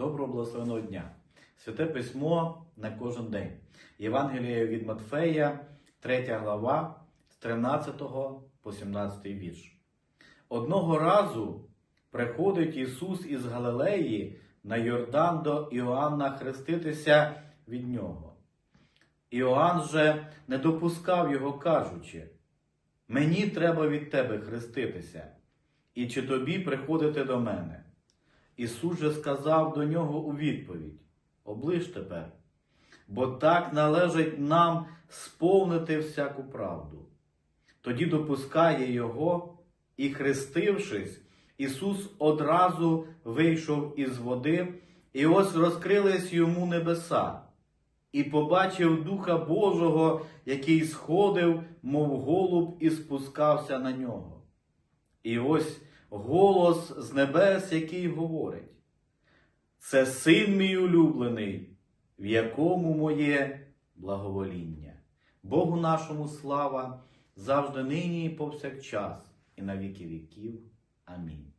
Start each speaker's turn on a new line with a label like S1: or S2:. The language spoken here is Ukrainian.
S1: Доброго благословеного дня! Святе письмо на кожен день. Євангеліє від Матфея, 3 глава, з 13 по 17 вірш. Одного разу приходить Ісус із Галилеї на Йордан до Іоанна хреститися від нього. Іоанн же не допускав його, кажучи: Мені треба від тебе хреститися, і чи тобі приходити до мене? Ісус же сказав до нього у відповідь: Оближ тепер, бо так належить нам сповнити всяку правду. Тоді допускає його, і, хрестившись, Ісус одразу вийшов із води, і ось розкрились йому небеса, і побачив Духа Божого, який сходив, мов голуб, і спускався на нього. І ось голос з небес, який говорить: Це син мій улюблений, в якому моє благовоління. Богу нашому слава завжди нині і повсякчас, і на віки віків. Амінь.